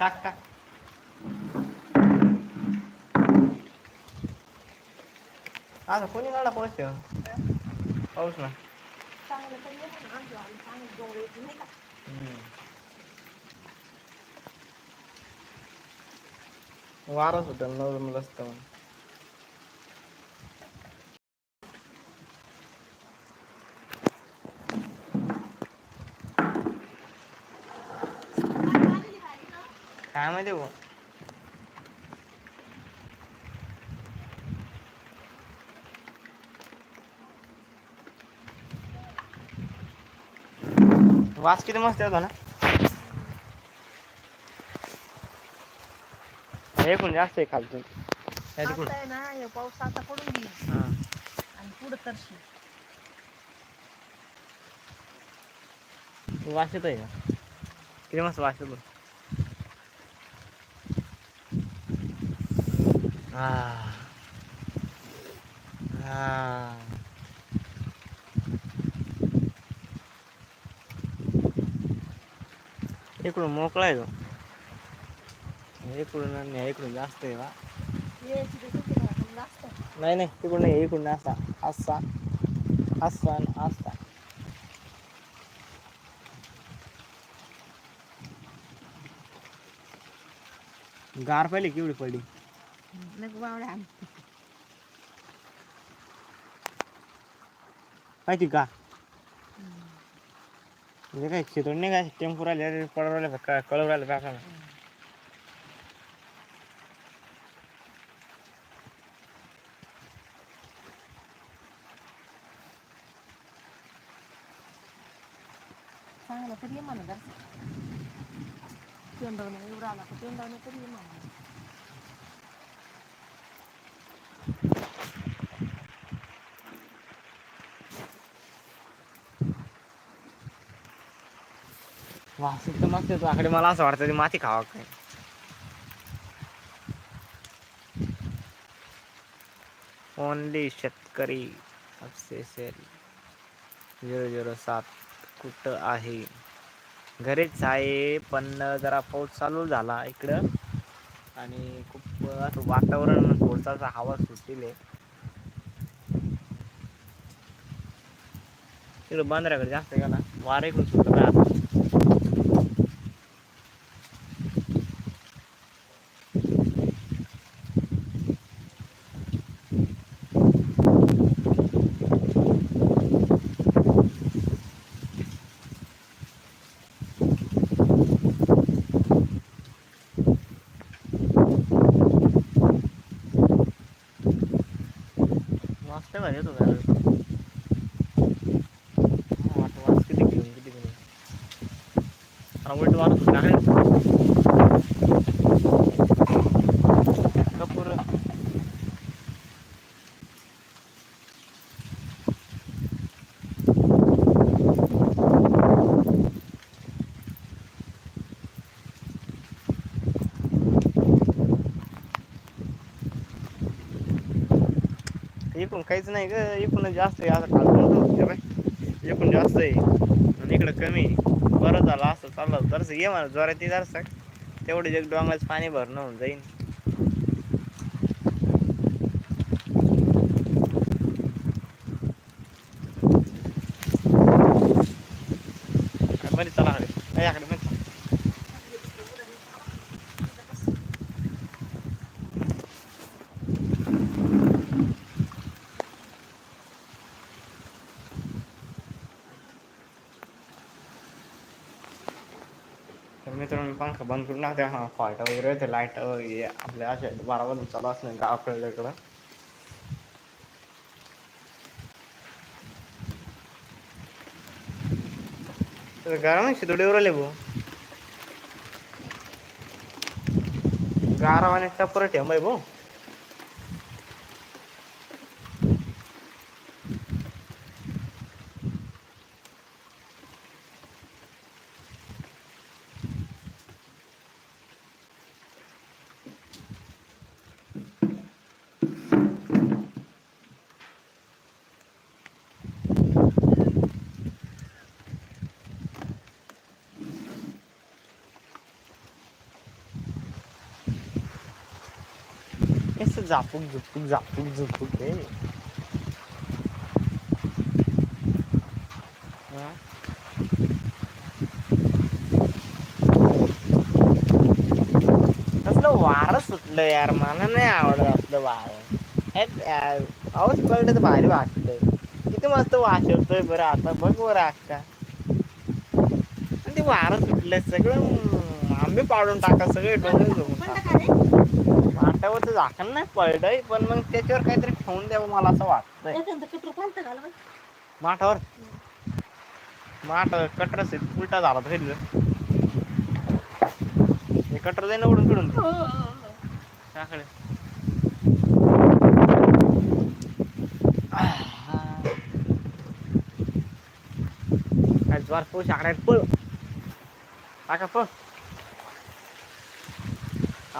टाक टाक आता कोणी काढला पोहोचते पाऊस ना चांगलं तरी येतं ना आमच्या वाली चांगली डोंगर येते नाही का वारा सुटेल नॉर्मल असतं काय माहिती भाऊ वास किती मस्त येतो ना हे पण जास्त आहे खालतून त्या तिकडून आता आहे ना हे पाऊस आता पडून गेला हा. आणि पुढं तरशी वास येतोय का किती मस्त वास येतो हा. हा. इकडून मोकळा आहे तो इकडून आणि इकडून जास्त आहे वा नाही नाही तिकडून नाही इकडून असा असा असा आणि असा गार पहिले केवढी पडली नको बावड्या माहिती का म्हणजे काय चितून नाही काय टेम्पो राहिले पडव राहिले काय कळव राहिले काका चांगलं तरी ये म्हणा जरा पेंडवणे एवढा आला तर पेंडवणे तर मस्त येतो. आकडे मला असं वाटतं ती माती खावा काय? ओनली शेतकरी सेल झिरो झिरो सात कुठं आहे? घरीच आहे पण जरा पाऊस चालू झाला इकडं. आणि खूप असं वातावरण थोडसा हवा सुटलेली आहे. तिकडं बांद्राकडे जास्त गेला वारे खूप सुटत भारी येतो का वाट वास किती घेऊन किती घेऊन अरे उलट काहीच नाही ग. एकूण जास्त आहे. असं खालून बाय जास्त आहे. आणि इकडं कमी आहे. बरं झालं असं चाललं जरसं ये जोरा जोरात जरसं. तेवढे एक डोंगराचं पाणी भरणं होऊन जाईन. बरी चला कडे असं बंद करून टाकते. हा फाट वगैरे होते लाइट वगैरे आपल्या अशा बारा वाजून चालू असणार गावाकडे इकडं? तर गरम आहे शिदोडी उरले भाऊ. गारावाने टपर ठेव बाई भाऊ. नुसतं झापूक झुपूक झापूक झुपूक रे? कसलं वारं सुटलं यार. मला नाही आवडत असलं वारं पाऊस पडलं तर भारी वाटतं किती मस्त वास येतोय बरं आता. बघ बरं अक्का आणि ते वारं सुटलंय सगळं आंबे पाडून टाका सगळे डोंगर घेऊन पण टाका का रे वाटावरचं झाकण नाही पडलंय पण मग त्याच्यावर काहीतरी ठेवून द्यावं मला असं वाटतंय. एखादं कटर घाल. माठावर? माठ कटर उलटा झाला तर हे कटर जाईन उडून फिडून त्याकडे काय ज्वार पोष आकडे पळ. टाका पळ.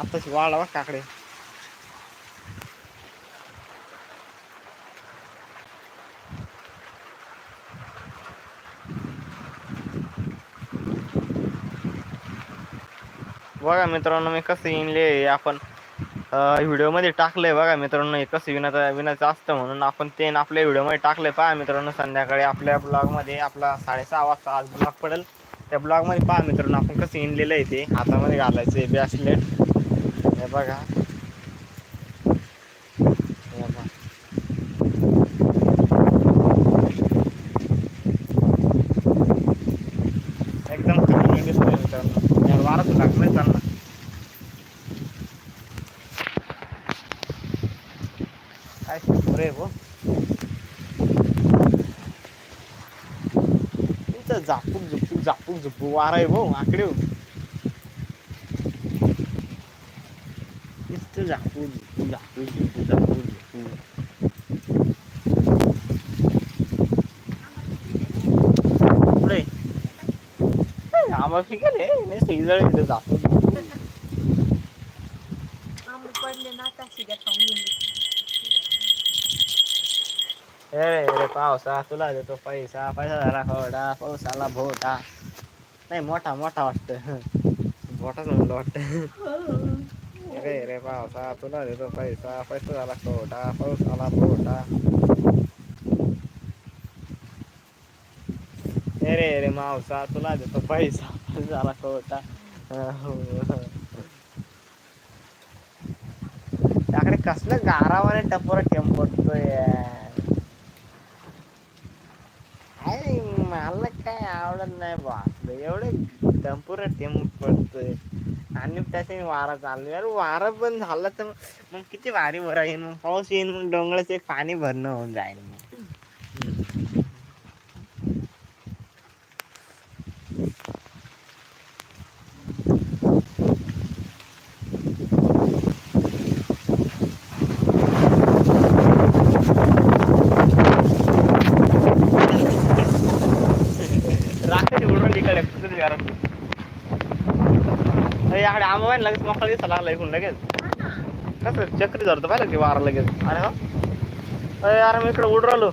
आताच वाळला बघ काकडे. बघा मित्रांनो मी कसं येणले आपण व्हिडिओमध्ये टाकलंय बघा मित्रांनो हे कसं विनाचं विनाचं असतं म्हणून आपण ते न आपल्या व्हिडिओमध्ये टाकलंय. पहा मित्रांनो संध्याकाळी आपल्या ब्लॉगमध्ये आपला साडेसहा वाजता आज ब्लॉग पडेल. त्या ब्लॉगमध्ये पहा मित्रांनो आपण कसं येणलेलं आहे ते हातामध्ये घालायचं आहे ब्रॅसलेट हे बघा. हे एकदम चांगलं दिसतंय मित्रांनो. वारा तर लागलाय चालला. काय पुरे हो इथं झापूक झुपूक झापूक झुपूक वारा आहे भाऊ आकडे हो इथं झापूक झुपूक झापूक झुपूक झापूक झुपूक पुढे आम्हाला फिकल आहे नाही सगळीजण इथं झापूक झुपूक आंबे पडले ना आता शिग्या खाऊन गेले अरे रे पावसा तुला देतो पैसा पैसा झाला खवडा पावसाला भोटा नाही मोठा मोठा वाटतं मोठाच म्हणलं वाटतं अरे रे पावसा तुला देतो पैसा पैसा झाला खवडा पावसाला भोटा अरे रे मावसा तुला देतो पैसा पैसा झाला खवटा त्याकडे कसलं गारावाने टपोर टेम पडतोय यार. काय मला काय आवडत नाही बापरे एवढे टंपुर टेम पडतोय आणि त्याचे वारा चालू यार वारा पण झाला तर मग किती भारी भरा येईन मग पाऊस येईन मग डोंगराचे पाणी भरणं होऊन जाईल मग राखेल उडून इकडे कुठे घरात पाहिलं आंबा लगेच मोकळा दिसा लागला इकडून लगेच. कसं चक्री धरतो पाहिलं की वारा लगेच. अरे हो अरे यार मी इकडे उड राहिलो.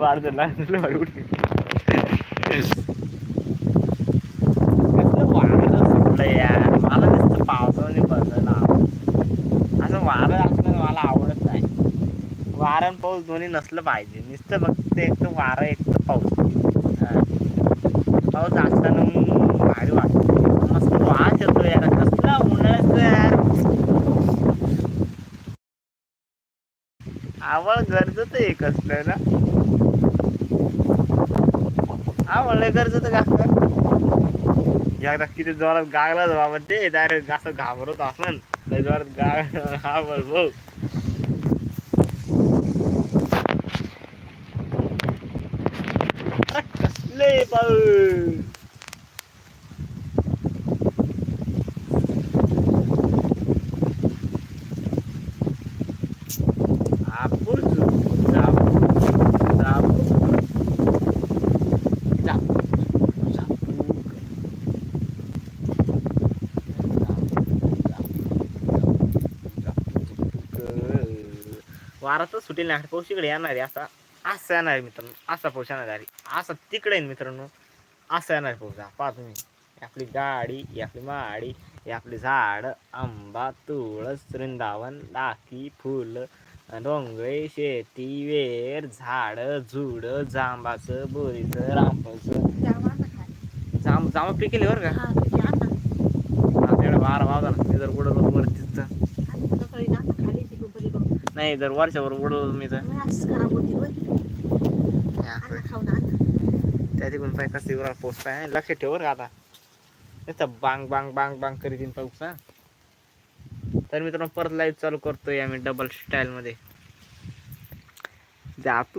वाढ लागलं वाढ उठली कसलं वारं सुटलं यार मला नुसतं पावसाने बसायला आवडतं. असं वारं असणं मला आवडत नाही कारण पाऊस दोन्ही नसलं पाहिजे. नुसतं फक्त एक तर वारं एक तर पाऊस. पाऊस असताना भारी वाटतं. मस्त वास येतो यार कसला उन्हाळ्याचं यार. आवड गरजेचं एक कसलं ना. आवड गरजेचं का? एकदा किती जोरात गागला बाबा ते. डायरेक्ट असं घाबरत असं लय जोरात गाग हा भाऊ अरे कसले पाऊस आपूस जापू जापू जापू वारा तर सुटेल ना पाऊस इकडे येणार आहे असा असं येणार आहे मित्रांनो. असा पाऊस येणार आहे. असा तिकडे आहे मित्रांनो. असं येणार आहे पाऊस. हा पहा तुम्ही. आपली गाडी ही आपली माडी ही आपली झाड आंबा तुळस वृंदावन डाकी फुल डोंगरे शेती वेर झाड झुड जांबाचं बोरीचं रामफळचं. जांब जांब पिकेले बरं का? हा, बारा वाजता ना मी जर उडवलं वरतीच तर आता सकाळी ना आता खाली ती कुंपली बघ. नाही जर वर्षावर उडवलं मी तर. त्या तिकडून पाय कसं एवढा पोस्ट लक्ष ठेव बरं का आता. नुसतं बांग बांग बांग बांग करीत येईन पाऊस तर मित्रांनो परत लाईव्ह चालू करतोय आम्ही डबल स्टाईल मध्ये. जातो